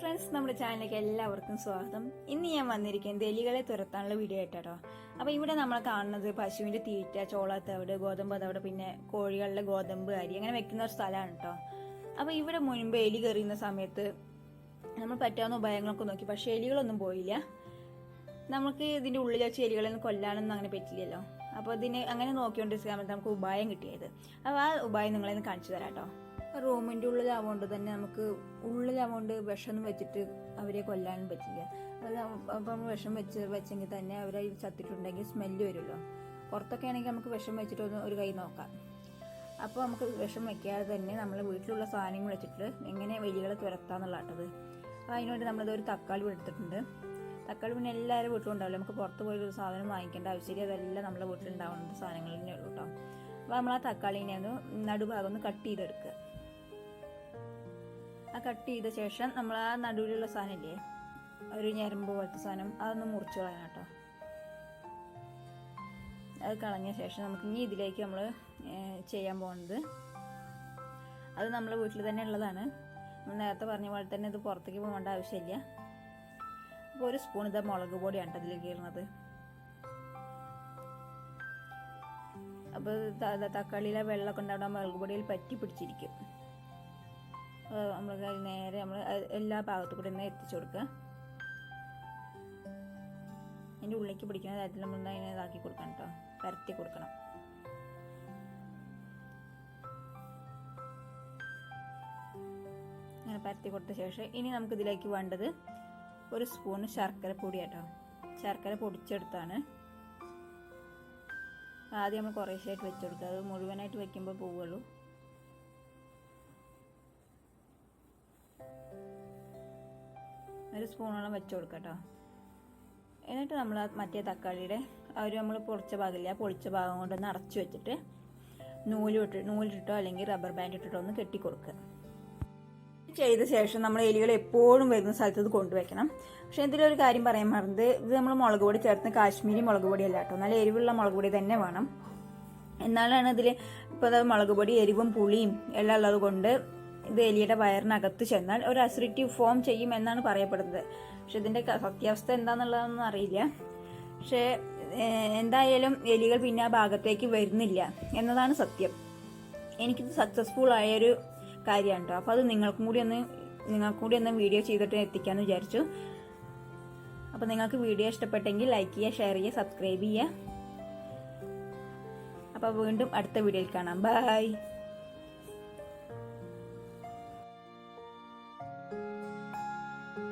Friends നമ്മുടെ ചാനലിലേക്ക് എല്ലാവർക്കും സ്വാഗതം. ഇന്ന് ഞാൻ വന്നിരിക്കുന്നത് എലികളെ തുരത്താനുള്ള വീഡിയോ ആയിട്ടോ അപ്പോൾ ഇവിടെ നമ്മൾ കാണുന്നത് പശുവിന്റെ തീറ്റ ചോള തവിട് ഗോതമ്പ് തവിട് പിന്നെ കോഴികളുടെ ഗോതമ്പ് അരി അങ്ങനെ വെക്കുന്ന ഒരു സ്ഥലമാണ് കേട്ടോ അപ്പോൾ ഇവിടെ മുൻപ് എലി കയറിയുന്ന സമയത്ത് നമ്മൾ പറ്റാവുന്ന ഉപായങ്ങളൊക്കെ നോക്കി പക്ഷേ എലികളൊന്നും പോയില്ല. നമുക്ക് ഇതിന്റെ ഉള്ളിൽ വെച്ച് എലികളൊന്നും കൊല്ലാനൊന്നും അങ്ങനെ പറ്റില്ലല്ലോ. അപ്പോൾ ഇതിനെ അങ്ങനെ നോക്കിക്കൊണ്ടിരിക്കാൻ നമുക്ക് ഉപായം കിട്ടിയത്. അപ്പോൾ ആ ഉപായം നിങ്ങളെ കാണിച്ചു തരാം കേട്ടോ റൂമിന്റെ ഉള്ളിലാവുകൊണ്ട് തന്നെ നമുക്ക് ഉള്ളിലാവുകൊണ്ട് വിഷം വെച്ചിട്ട് അവരെ കൊല്ലാനും പറ്റില്ല. അത് അപ്പം വിഷം വെച്ച് വെച്ചെങ്കിൽ തന്നെ അവരെ ചത്തിട്ടുണ്ടെങ്കിൽ സ്മെല്ല് വരുമല്ലോ. പുറത്തൊക്കെ ആണെങ്കിൽ നമുക്ക് വിഷം വെച്ചിട്ട് ഒന്ന് ഒരു കൈ നോക്കാം. അപ്പോൾ നമുക്ക് വിഷം വെക്കാതെ തന്നെ നമ്മൾ വീട്ടിലുള്ള സാധനങ്ങൾ വെച്ചിട്ട് എങ്ങനെ വെലികളെ തുരത്താന്നുള്ളാട്ടത് അപ്പോൾ അതിനുവേണ്ടി നമ്മളിത് ഒരു തക്കാളി എടുത്തിട്ടുണ്ട്. തക്കാളി പിന്നെ എല്ലാവരും വീട്ടിലും ഉണ്ടാവില്ല. നമുക്ക് പുറത്ത് പോയി ഒരു സാധനം വാങ്ങിക്കേണ്ട ആവശ്യമില്ല. അതെല്ലാം നമ്മുടെ വീട്ടിലുണ്ടാവുന്ന സാധനങ്ങൾ തന്നെ ഉള്ളൂ കേട്ടോ. അപ്പോൾ നമ്മൾ ആ തക്കാളിനെ ഒന്ന് നടുഭാഗം ഒന്ന് കട്ട് ചെയ്തെടുക്കുക. ആ കട്ട് ചെയ്ത ശേഷം നമ്മൾ ആ നടുവിലുള്ള സാധനമില്ലേ? ഒരു ഞരമ്പ് പോലത്തെ സാധനം അതൊന്ന് മുറിച്ച് കളയണം കേട്ടോ. അത് കളഞ്ഞ ശേഷം നമുക്ക് ഇനി ഇതിലേക്ക് നമ്മൾ ചെയ്യാൻ പോകുന്നത് അത് നമ്മളെ വീട്ടിൽ തന്നെ ഉള്ളതാണ്. നേരത്തെ പറഞ്ഞ പോലെ തന്നെ ഇത് പുറത്തേക്ക് പോകേണ്ട ആവശ്യമില്ല. അപ്പോൾ ഒരു സ്പൂൺ ഇതാ മുളക് പൊടിയാണ് അതിൽ കയറുന്നത് അപ്പോൾ തക്കാളിയിലെ വെള്ളമൊക്കെ ഉണ്ടാവുന്ന മുളക് പൊടിയിൽ പറ്റി പിടിച്ചിരിക്കും. നമ്മൾ നേരെ നമ്മൾ എല്ലാ ഭാഗത്തു കൂടെ ഒന്ന് എത്തിച്ചു കൊടുക്കുക. അതിന്റെ ഉള്ളിലേക്ക് പിടിക്കുന്ന തരത്തിൽ നമ്മൾ അതിനെ ഇതാക്കി കൊടുക്കണം കേട്ടോ പരത്തി കൊടുക്കണം. അങ്ങനെ പരത്തി കൊടുത്ത ശേഷം ഇനി നമുക്ക് ഇതിലേക്ക് വേണ്ടത് ഒരു സ്പൂൺ ശർക്കര പൊടി കേട്ടോ ശർക്കര പൊടിച്ചെടുത്താണ്. ആദ്യം നമ്മൾ കുറേശ്ശായിട്ട് വെച്ചെടുക്കുക അത് മുഴുവനായിട്ട് വെക്കുമ്പോൾ പോവുള്ളൂ ഒരു സ്പൂണോളം വെച്ച് കൊടുക്കുക കേട്ടോ എന്നിട്ട് നമ്മൾ മറ്റേ തക്കാളിയുടെ ഒരു നമ്മൾ പൊളിച്ച ഭാഗമില്ല പൊളിച്ച ഭാഗം കൊണ്ടൊന്ന് അടച്ചു വെച്ചിട്ട് നൂൽ നൂലിട്ട് നൂലിട്ടോ അല്ലെങ്കിൽ റബ്ബർ ബാൻഡ് ഇട്ടിട്ടോ ഒന്ന് കെട്ടി കെട്ടിക്കൊടുക്കുക ചെയ്ത ശേഷം നമ്മൾ എലികൾ എപ്പോഴും വരുന്ന സ്ഥലത്ത് ഇത് കൊണ്ടുവയ്ക്കണം. പക്ഷെ ഇതിലൊരു കാര്യം പറയാൻ മറന്നത് ഇത് നമ്മൾ മുളക് പൊടി ചേർത്ത് കാശ്മീരി മുളക് പൊടി അല്ല കേട്ടോ. നല്ല എരിവുള്ള മുളക് പൊടി തന്നെ വേണം. എന്നാലാണ് ഇതിൽ ഇപ്പോൾ മുളക് പൊടി എരിവും പുളിയും എല്ലാം ഉള്ളത് കൊണ്ട് ഇത് എലിയുടെ വയറിനകത്ത് ചെന്നാൽ ഒരു അസിഡിറ്റീവ് ഫോം ചെയ്യും എന്നാണ് പറയപ്പെടുന്നത്. പക്ഷെ ഇതിന്റെ സത്യാവസ്ഥ എന്താണെന്നുള്ളതൊന്നും അറിയില്ല. പക്ഷേ എന്തായാലും എലികൾ പിന്നെ ആ ഭാഗത്തേക്ക് വരുന്നില്ല എന്നതാണ് സത്യം. എനിക്കിത് സക്സസ്ഫുൾ ആയൊരു കാര്യമാണ് കേട്ടോ അപ്പോൾ അത് നിങ്ങൾക്കും കൂടി ഒന്ന് നിങ്ങൾക്കും കൂടി ഒന്ന് വീഡിയോ ചെയ്തിട്ട് എത്തിക്കാമെന്ന് വിചാരിച്ചു. അപ്പോൾ നിങ്ങൾക്ക് വീഡിയോ ഇഷ്ടപ്പെട്ടെങ്കിൽ ലൈക്ക് ചെയ്യുക ഷെയർ ചെയ്യുക സബ്സ്ക്രൈബ് ചെയ്യുക. അപ്പോൾ വീണ്ടും അടുത്ത വീഡിയോയിൽ കാണാം. ബൈ